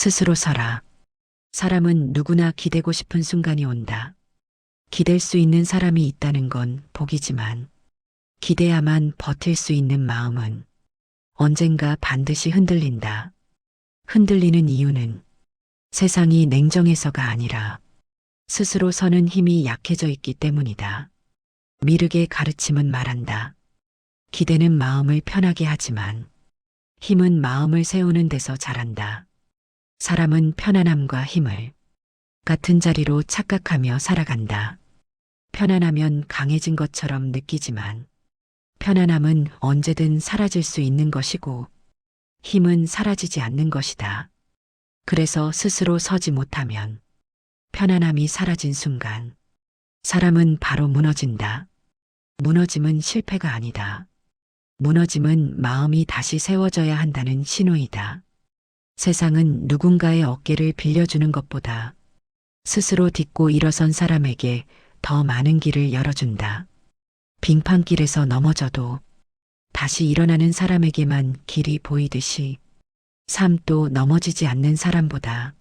스스로 서라. 사람은 누구나 기대고 싶은 순간이 온다. 기댈 수 있는 사람이 있다는 건 복이지만 기대야만 버틸 수 있는 마음은 언젠가 반드시 흔들린다. 흔들리는 이유는 세상이 냉정해서가 아니라 스스로 서는 힘이 약해져 있기 때문이다. 미륵의 가르침은 말한다. 기대는 마음을 편하게 하지만 힘은 마음을 세우는 데서 자란다. 사람은 편안함과 힘을 같은 자리로 착각하며 살아간다. 편안하면 강해진 것처럼 느끼지만 편안함은 언제든 사라질 수 있는 것이고 힘은 사라지지 않는 것이다. 그래서 스스로 서지 못하면 편안함이 사라진 순간 사람은 바로 무너진다. 무너짐은 실패가 아니다. 무너짐은 마음이 다시 세워져야 한다는 신호이다. 세상은 누군가의 어깨를 빌려주는 것보다 스스로 딛고 일어선 사람에게 더 많은 길을 열어준다. 빙판길에서 넘어져도 다시 일어나는 사람에게만 길이 보이듯이 삶도 넘어지지 않는 사람보다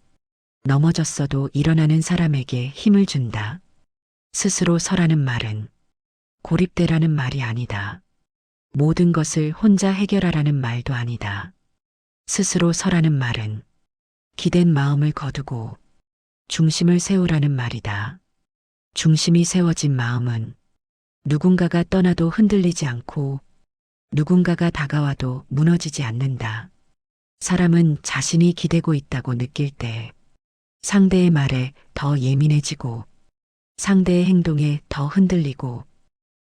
넘어졌어도 일어나는 사람에게 힘을 준다. 스스로 서라는 말은 고립되라는 말이 아니다. 모든 것을 혼자 해결하라는 말도 아니다. 스스로 서라는 말은 기댄 마음을 거두고 중심을 세우라는 말이다. 중심이 세워진 마음은 누군가가 떠나도 흔들리지 않고 누군가가 다가와도 무너지지 않는다. 사람은 자신이 기대고 있다고 느낄 때 상대의 말에 더 예민해지고 상대의 행동에 더 흔들리고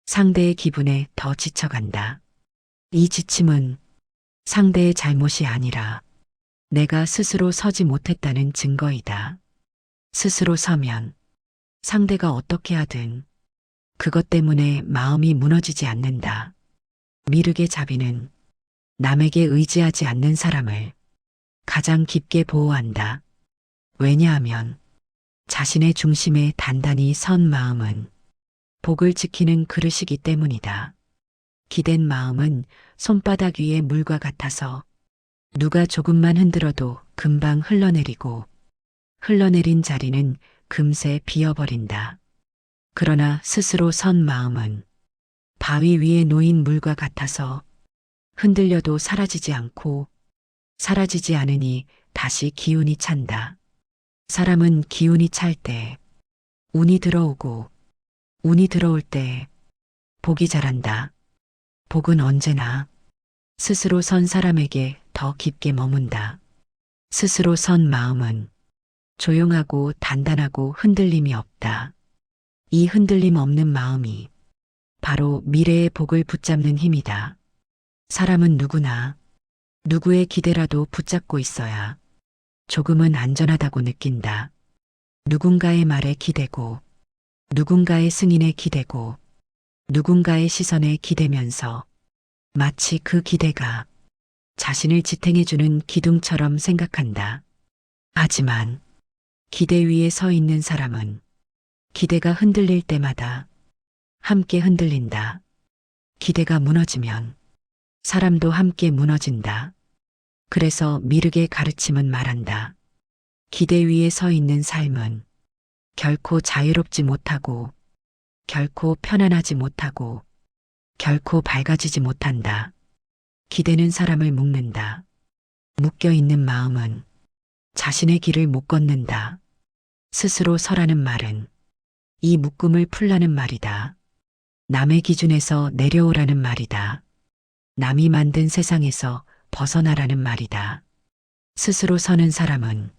상대의 기분에 더 지쳐간다. 이 지침은 상대의 잘못이 아니라 내가 스스로 서지 못했다는 증거이다. 스스로 서면 상대가 어떻게 하든 그것 때문에 마음이 무너지지 않는다. 미륵의 자비는 남에게 의지하지 않는 사람을 가장 깊게 보호한다. 왜냐하면 자신의 중심에 단단히 선 마음은 복을 지키는 그릇이기 때문이다. 기댄 마음은 손바닥 위의 물과 같아서 누가 조금만 흔들어도 금방 흘러내리고 흘러내린 자리는 금세 비어버린다. 그러나 스스로 선 마음은 바위 위에 놓인 물과 같아서 흔들려도 사라지지 않고 사라지지 않으니 다시 기운이 찬다. 사람은 기운이 찰 때 운이 들어오고 운이 들어올 때 복이 자란다. 복은 언제나 스스로 선 사람에게 더 깊게 머문다. 스스로 선 마음은 조용하고 단단하고 흔들림이 없다. 이 흔들림 없는 마음이 바로 미래의 복을 붙잡는 힘이다. 사람은 누구나 누구의 기대라도 붙잡고 있어야 조금은 안전하다고 느낀다. 누군가의 말에 기대고 누군가의 승인에 기대고 누군가의 시선에 기대면서 마치 그 기대가 자신을 지탱해주는 기둥처럼 생각한다. 하지만 기대 위에 서 있는 사람은 기대가 흔들릴 때마다 함께 흔들린다. 기대가 무너지면 사람도 함께 무너진다. 그래서 미륵의 가르침은 말한다. 기대 위에 서 있는 삶은 결코 자유롭지 못하고 결코 편안하지 못하고 결코 밝아지지 못한다. 기대는 사람을 묶는다. 묶여 있는 마음은 자신의 길을 못 걷는다. 스스로 서라는 말은 이 묶음을 풀라는 말이다. 남의 기준에서 내려오라는 말이다. 남이 만든 세상에서 벗어나라는 말이다. 스스로 서는 사람은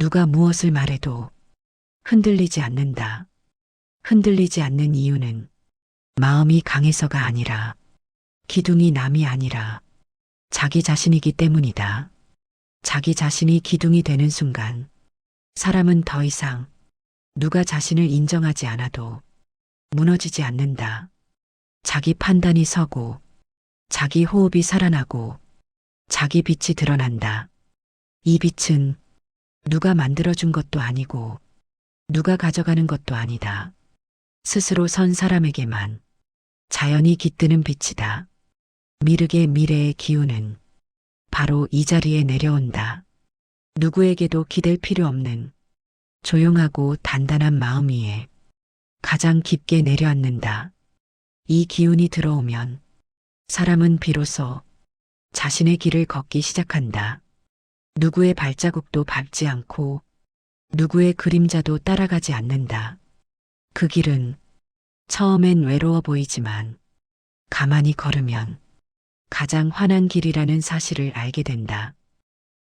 누가 무엇을 말해도 흔들리지 않는다. 흔들리지 않는 이유는 마음이 강해서가 아니라 기둥이 남이 아니라 자기 자신이기 때문이다. 자기 자신이 기둥이 되는 순간 사람은 더 이상 누가 자신을 인정하지 않아도 무너지지 않는다. 자기 판단이 서고 자기 호흡이 살아나고 자기 빛이 드러난다. 이 빛은 누가 만들어준 것도 아니고 누가 가져가는 것도 아니다. 스스로 선 사람에게만 자연이 깃드는 빛이다. 미륵의 미래의 기운은 바로 이 자리에 내려온다. 누구에게도 기댈 필요 없는 조용하고 단단한 마음 위에 가장 깊게 내려앉는다. 이 기운이 들어오면 사람은 비로소 자신의 길을 걷기 시작한다. 누구의 발자국도 밟지 않고 누구의 그림자도 따라가지 않는다. 그 길은 처음엔 외로워 보이지만 가만히 걸으면 가장 환한 길이라는 사실을 알게 된다.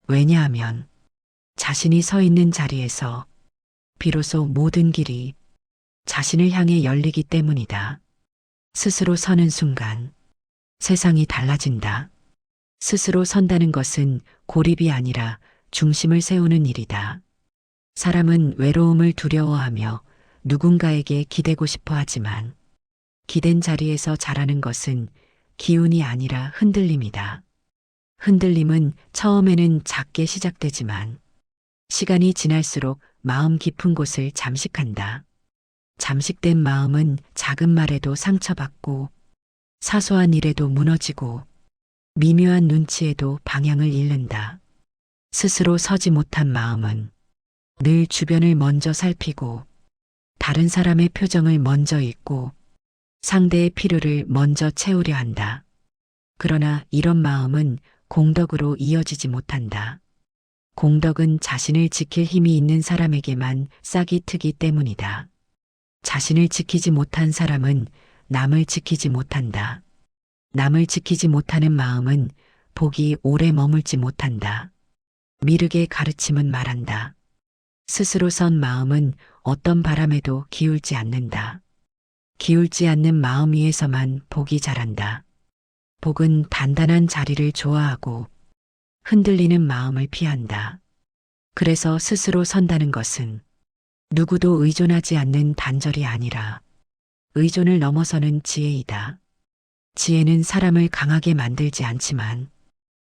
왜냐하면 자신이 서 있는 자리에서 비로소 모든 길이 자신을 향해 열리기 때문이다. 스스로 서는 순간 세상이 달라진다. 스스로 선다는 것은 고립이 아니라 중심을 세우는 일이다. 사람은 외로움을 두려워하며 누군가에게 기대고 싶어 하지만 기댄 자리에서 자라는 것은 기운이 아니라 흔들림이다. 흔들림은 처음에는 작게 시작되지만 시간이 지날수록 마음 깊은 곳을 잠식한다. 잠식된 마음은 작은 말에도 상처받고 사소한 일에도 무너지고 미묘한 눈치에도 방향을 잃는다. 스스로 서지 못한 마음은 늘 주변을 먼저 살피고 다른 사람의 표정을 먼저 읽고 상대의 필요를 먼저 채우려 한다. 그러나 이런 마음은 공덕으로 이어지지 못한다. 공덕은 자신을 지킬 힘이 있는 사람에게만 싹이 트기 때문이다. 자신을 지키지 못한 사람은 남을 지키지 못한다. 남을 지키지 못하는 마음은 복이 오래 머물지 못한다. 미륵의 가르침은 말한다. 스스로 선 마음은 어떤 바람에도 기울지 않는다. 기울지 않는 마음 위에서만 복이 자란다. 복은 단단한 자리를 좋아하고 흔들리는 마음을 피한다. 그래서 스스로 선다는 것은 누구도 의존하지 않는 단절이 아니라 의존을 넘어서는 지혜이다. 지혜는 사람을 강하게 만들지 않지만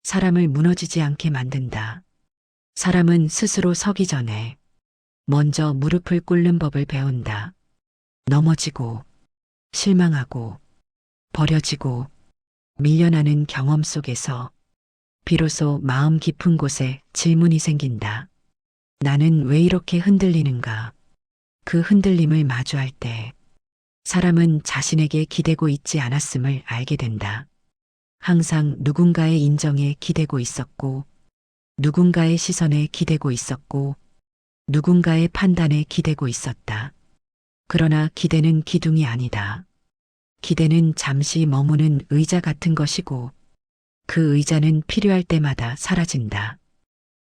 사람을 무너지지 않게 만든다. 사람은 스스로 서기 전에 먼저 무릎을 꿇는 법을 배운다. 넘어지고 실망하고 버려지고 밀려나는 경험 속에서 비로소 마음 깊은 곳에 질문이 생긴다. 나는 왜 이렇게 흔들리는가? 그 흔들림을 마주할 때 사람은 자신에게 기대고 있지 않았음을 알게 된다. 항상 누군가의 인정에 기대고 있었고, 누군가의 시선에 기대고 있었고, 누군가의 판단에 기대고 있었다. 그러나 기대는 기둥이 아니다. 기대는 잠시 머무는 의자 같은 것이고, 그 의자는 필요할 때마다 사라진다.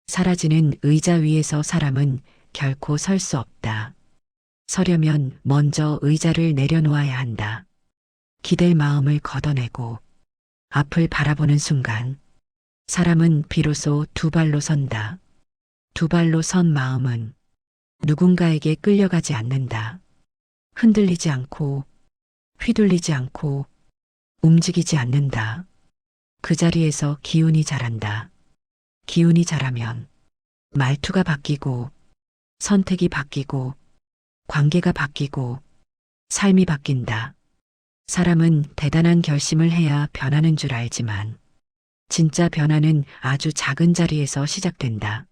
사라지는 의자 위에서 사람은 결코 설 수 없다. 서려면 먼저 의자를 내려놓아야 한다. 기댈 마음을 걷어내고 앞을 바라보는 순간 사람은 비로소 두 발로 선다. 두 발로 선 마음은 누군가에게 끌려가지 않는다. 흔들리지 않고 휘둘리지 않고 움직이지 않는다. 그 자리에서 기운이 자란다. 기운이 자라면 말투가 바뀌고 선택이 바뀌고 관계가 바뀌고 삶이 바뀐다. 사람은 대단한 결심을 해야 변하는 줄 알지만 진짜 변화는 아주 작은 자리에서 시작된다.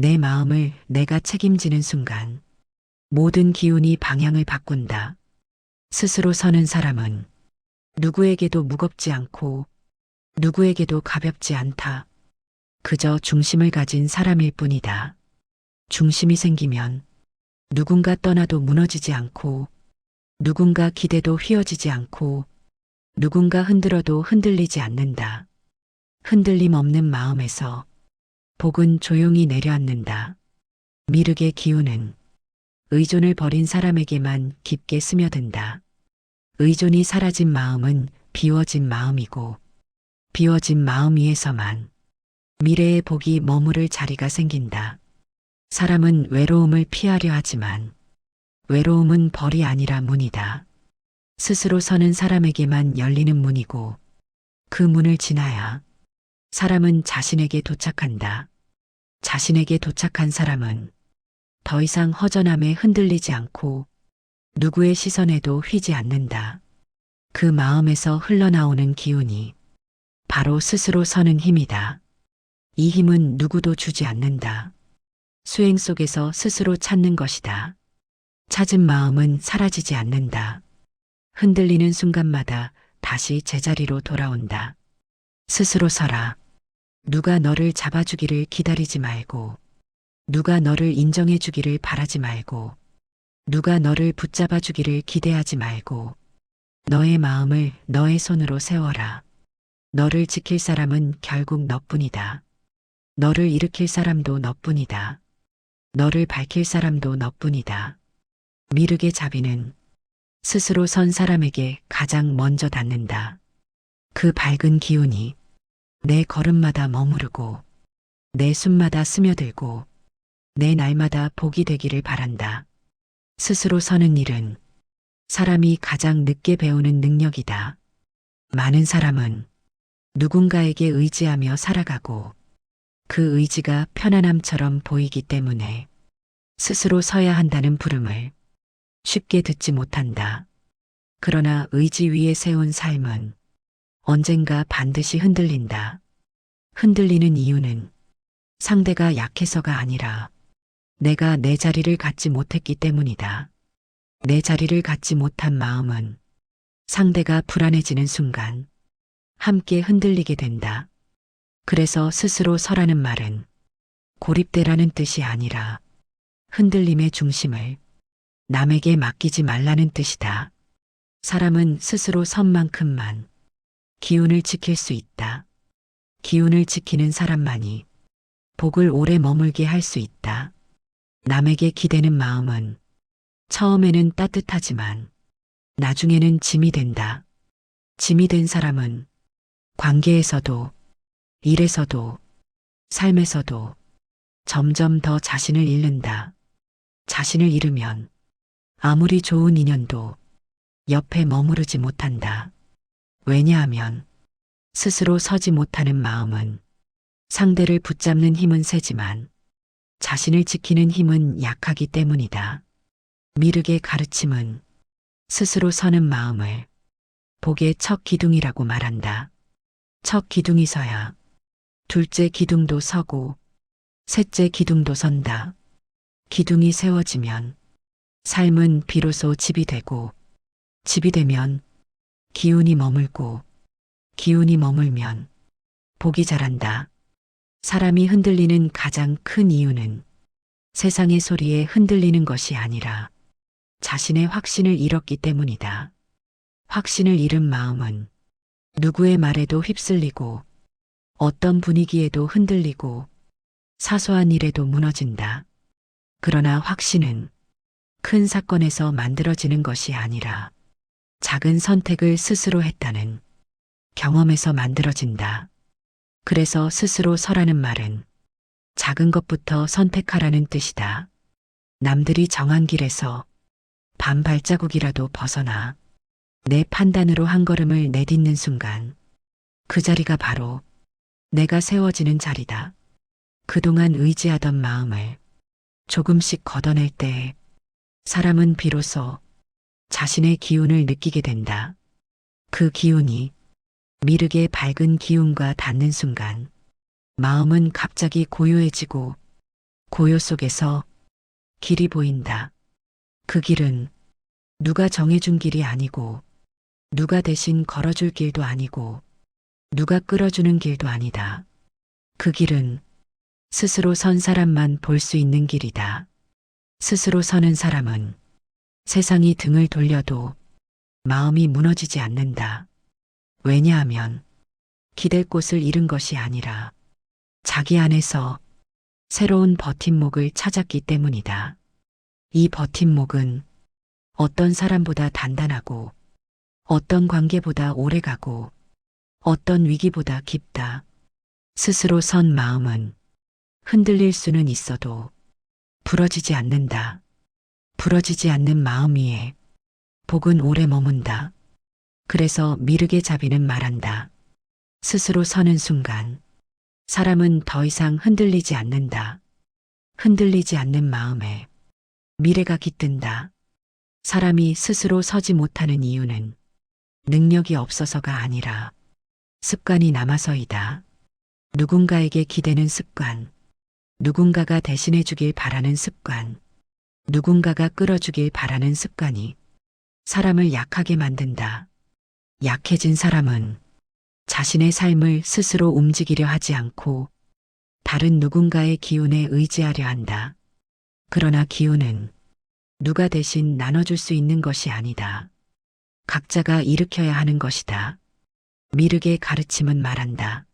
내 마음을 내가 책임지는 순간 모든 기운이 방향을 바꾼다. 스스로 서는 사람은 누구에게도 무겁지 않고 누구에게도 가볍지 않다. 그저 중심을 가진 사람일 뿐이다. 중심이 생기면 누군가 떠나도 무너지지 않고 누군가 기대도 휘어지지 않고 누군가 흔들어도 흔들리지 않는다. 흔들림 없는 마음에서 복은 조용히 내려앉는다. 미륵의 기운은 의존을 버린 사람에게만 깊게 스며든다. 의존이 사라진 마음은 비워진 마음이고 비워진 마음 위에서만 미래의 복이 머무를 자리가 생긴다. 사람은 외로움을 피하려 하지만 외로움은 벌이 아니라 문이다. 스스로 서는 사람에게만 열리는 문이고 그 문을 지나야 사람은 자신에게 도착한다. 자신에게 도착한 사람은 더 이상 허전함에 흔들리지 않고 누구의 시선에도 휘지 않는다. 그 마음에서 흘러나오는 기운이 바로 스스로 서는 힘이다. 이 힘은 누구도 주지 않는다. 수행 속에서 스스로 찾는 것이다. 찾은 마음은 사라지지 않는다. 흔들리는 순간마다 다시 제자리로 돌아온다. 스스로 서라. 누가 너를 잡아주기를 기다리지 말고, 누가 너를 인정해주기를 바라지 말고, 누가 너를 붙잡아주기를 기대하지 말고, 너의 마음을 너의 손으로 세워라. 너를 지킬 사람은 결국 너뿐이다. 너를 일으킬 사람도 너뿐이다. 너를 밝힐 사람도 너뿐이다. 미륵의 자비는 스스로 선 사람에게 가장 먼저 닿는다. 그 밝은 기운이 내 걸음마다 머무르고 내 숨마다 스며들고 내 날마다 복이 되기를 바란다. 스스로 서는 일은 사람이 가장 늦게 배우는 능력이다. 많은 사람은 누군가에게 의지하며 살아가고 그 의지가 편안함처럼 보이기 때문에 스스로 서야 한다는 부름을 쉽게 듣지 못한다. 그러나 의지 위에 세운 삶은 언젠가 반드시 흔들린다. 흔들리는 이유는 상대가 약해서가 아니라 내가 내 자리를 갖지 못했기 때문이다. 내 자리를 갖지 못한 마음은 상대가 불안해지는 순간 함께 흔들리게 된다. 그래서 스스로 서라는 말은 고립되라는 뜻이 아니라 흔들림의 중심을 남에게 맡기지 말라는 뜻이다. 사람은 스스로 선 만큼만 기운을 지킬 수 있다. 기운을 지키는 사람만이 복을 오래 머물게 할 수 있다. 남에게 기대는 마음은 처음에는 따뜻하지만 나중에는 짐이 된다. 짐이 된 사람은 관계에서도 일에서도 삶에서도 점점 더 자신을 잃는다. 자신을 잃으면 아무리 좋은 인연도 옆에 머무르지 못한다. 왜냐하면 스스로 서지 못하는 마음은 상대를 붙잡는 힘은 세지만 자신을 지키는 힘은 약하기 때문이다. 미륵의 가르침은 스스로 서는 마음을 복의 첫 기둥이라고 말한다. 첫 기둥이 서야 둘째 기둥도 서고 셋째 기둥도 선다. 기둥이 세워지면 삶은 비로소 집이 되고 집이 되면 기운이 머물고 기운이 머물면 복이 자란다. 사람이 흔들리는 가장 큰 이유는 세상의 소리에 흔들리는 것이 아니라 자신의 확신을 잃었기 때문이다. 확신을 잃은 마음은 누구의 말에도 휩쓸리고 어떤 분위기에도 흔들리고 사소한 일에도 무너진다. 그러나 확신은 큰 사건에서 만들어지는 것이 아니라 작은 선택을 스스로 했다는 경험에서 만들어진다. 그래서 스스로 서라는 말은 작은 것부터 선택하라는 뜻이다. 남들이 정한 길에서 반 발자국이라도 벗어나 내 판단으로 한 걸음을 내딛는 순간 그 자리가 바로 내가 세워지는 자리다. 그동안 의지하던 마음을 조금씩 걷어낼 때 사람은 비로소 자신의 기운을 느끼게 된다. 그 기운이 미륵의 밝은 기운과 닿는 순간 마음은 갑자기 고요해지고 고요 속에서 길이 보인다. 그 길은 누가 정해준 길이 아니고 누가 대신 걸어줄 길도 아니고 누가 끌어주는 길도 아니다. 그 길은 스스로 선 사람만 볼 수 있는 길이다. 스스로 서는 사람은 세상이 등을 돌려도 마음이 무너지지 않는다. 왜냐하면 기댈 곳을 잃은 것이 아니라 자기 안에서 새로운 버팀목을 찾았기 때문이다. 이 버팀목은 어떤 사람보다 단단하고 어떤 관계보다 오래가고 어떤 위기보다 깊다. 스스로 선 마음은 흔들릴 수는 있어도 부러지지 않는다. 부러지지 않는 마음 위에 복은 오래 머문다. 그래서 미륵의 자비는 말한다. 스스로 서는 순간 사람은 더 이상 흔들리지 않는다. 흔들리지 않는 마음에 미래가 깃든다. 사람이 스스로 서지 못하는 이유는 능력이 없어서가 아니라 습관이 남아서이다. 누군가에게 기대는 습관. 누군가가 대신해 주길 바라는 습관. 누군가가 끌어주길 바라는 습관이 사람을 약하게 만든다. 약해진 사람은 자신의 삶을 스스로 움직이려 하지 않고 다른 누군가의 기운에 의지하려 한다. 그러나 기운은 누가 대신 나눠줄 수 있는 것이 아니다. 각자가 일으켜야 하는 것이다. 미륵의 가르침은 말한다.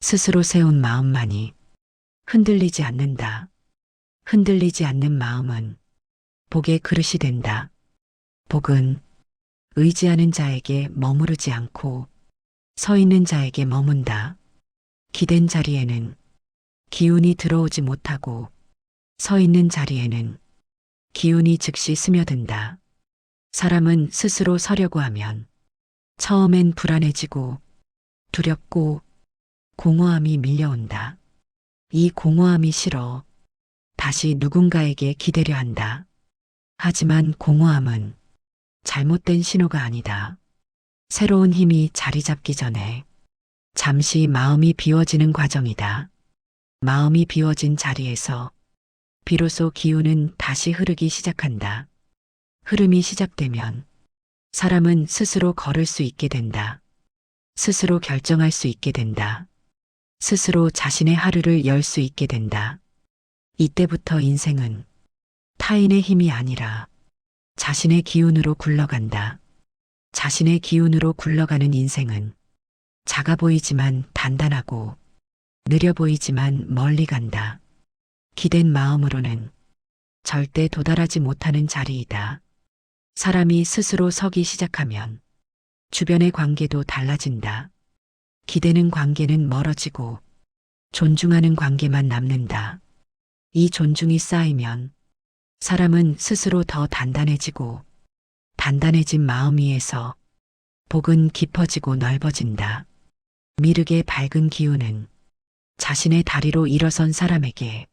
스스로 세운 마음만이 흔들리지 않는다. 흔들리지 않는 마음은 복의 그릇이 된다. 복은 의지하는 자에게 머무르지 않고 서 있는 자에게 머문다. 기댄 자리에는 기운이 들어오지 못하고 서 있는 자리에는 기운이 즉시 스며든다. 사람은 스스로 서려고 하면 처음엔 불안해지고 두렵고 공허함이 밀려온다. 이 공허함이 싫어 다시 누군가에게 기대려 한다. 하지만 공허함은 잘못된 신호가 아니다. 새로운 힘이 자리 잡기 전에 잠시 마음이 비워지는 과정이다. 마음이 비워진 자리에서 비로소 기운은 다시 흐르기 시작한다. 흐름이 시작되면 사람은 스스로 걸을 수 있게 된다. 스스로 결정할 수 있게 된다. 스스로 자신의 하루를 열 수 있게 된다. 이때부터 인생은 타인의 힘이 아니라 자신의 기운으로 굴러간다. 자신의 기운으로 굴러가는 인생은 작아 보이지만 단단하고 느려 보이지만 멀리 간다. 기댄 마음으로는 절대 도달하지 못하는 자리이다. 사람이 스스로 서기 시작하면 주변의 관계도 달라진다. 기대는 관계는 멀어지고 존중하는 관계만 남는다. 이 존중이 쌓이면 사람은 스스로 더 단단해지고 단단해진 마음 위에서 복은 깊어지고 넓어진다. 미륵의 밝은 기운은 자신의 다리로 일어선 사람에게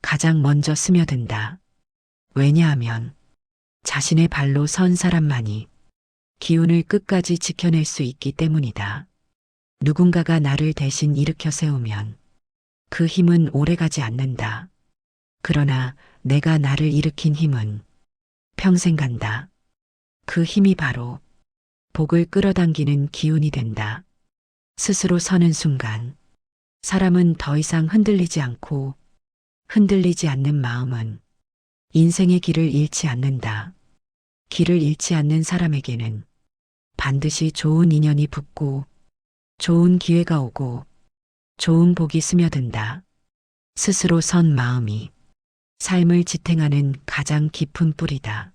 가장 먼저 스며든다. 왜냐하면 자신의 발로 선 사람만이 기운을 끝까지 지켜낼 수 있기 때문이다. 누군가가 나를 대신 일으켜 세우면 그 힘은 오래가지 않는다. 그러나 내가 나를 일으킨 힘은 평생 간다. 그 힘이 바로 복을 끌어당기는 기운이 된다. 스스로 서는 순간 사람은 더 이상 흔들리지 않고 흔들리지 않는 마음은 인생의 길을 잃지 않는다. 길을 잃지 않는 사람에게는 반드시 좋은 인연이 붙고 좋은 기회가 오고 좋은 복이 스며든다. 스스로 선 마음이 삶을 지탱하는 가장 깊은 뿌리다.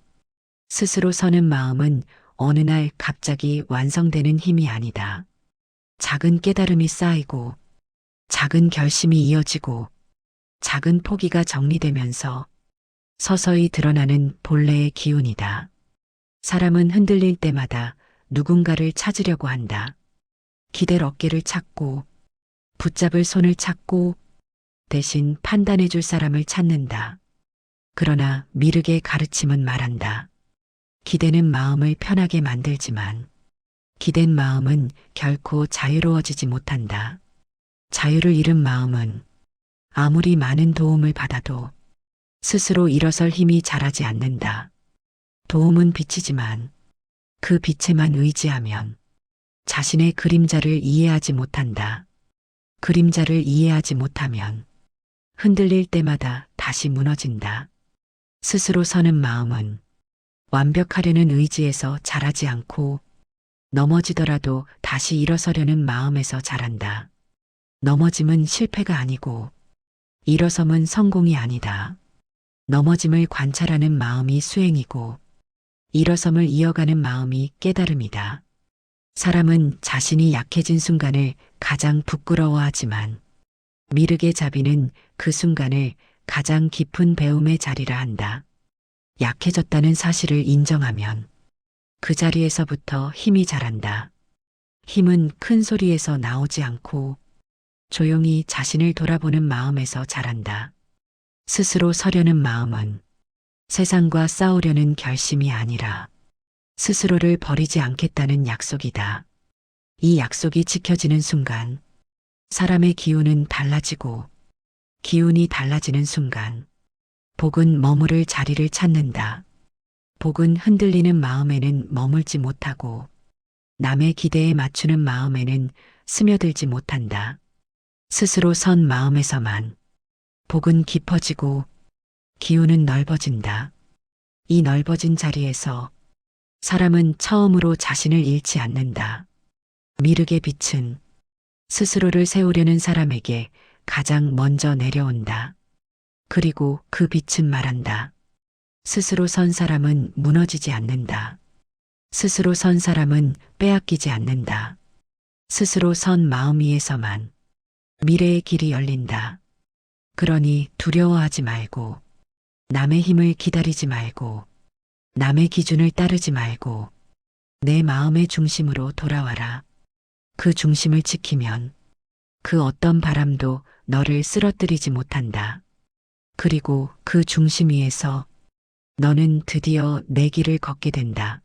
스스로 서는 마음은 어느 날 갑자기 완성되는 힘이 아니다. 작은 깨달음이 쌓이고 작은 결심이 이어지고 작은 포기가 정리되면서 서서히 드러나는 본래의 기운이다. 사람은 흔들릴 때마다 누군가를 찾으려고 한다. 기댈 어깨를 찾고 붙잡을 손을 찾고 대신 판단해 줄 사람을 찾는다. 그러나 미륵의 가르침은 말한다. 기대는 마음을 편하게 만들지만 기댄 마음은 결코 자유로워지지 못한다. 자유를 잃은 마음은 아무리 많은 도움을 받아도 스스로 일어설 힘이 자라지 않는다. 도움은 빛이지만 그 빛에만 의지하면 자신의 그림자를 이해하지 못한다. 그림자를 이해하지 못하면 흔들릴 때마다 다시 무너진다. 스스로 서는 마음은 완벽하려는 의지에서 자라지 않고 넘어지더라도 다시 일어서려는 마음에서 자란다. 넘어짐은 실패가 아니고 일어섬은 성공이 아니다. 넘어짐을 관찰하는 마음이 수행이고 일어섬을 이어가는 마음이 깨달음이다. 사람은 자신이 약해진 순간을 가장 부끄러워하지만 미륵의 자비는 그 순간을 가장 깊은 배움의 자리라 한다. 약해졌다는 사실을 인정하면 그 자리에서부터 힘이 자란다. 힘은 큰 소리에서 나오지 않고 조용히 자신을 돌아보는 마음에서 자란다. 스스로 서려는 마음은 세상과 싸우려는 결심이 아니라 스스로를 버리지 않겠다는 약속이다. 이 약속이 지켜지는 순간 사람의 기운은 달라지고 기운이 달라지는 순간 복은 머무를 자리를 찾는다. 복은 흔들리는 마음에는 머물지 못하고 남의 기대에 맞추는 마음에는 스며들지 못한다. 스스로 선 마음에서만 복은 깊어지고 기운은 넓어진다. 이 넓어진 자리에서 사람은 처음으로 자신을 잃지 않는다. 미륵의 빛은 스스로를 세우려는 사람에게 가장 먼저 내려온다. 그리고 그 빛은 말한다. 스스로 선 사람은 무너지지 않는다. 스스로 선 사람은 빼앗기지 않는다. 스스로 선 마음 위에서만 미래의 길이 열린다. 그러니 두려워하지 말고 남의 힘을 기다리지 말고 남의 기준을 따르지 말고 내 마음의 중심으로 돌아와라. 그 중심을 지키면 그 어떤 바람도 너를 쓰러뜨리지 못한다. 그리고 그 중심 위에서 너는 드디어 내 길을 걷게 된다.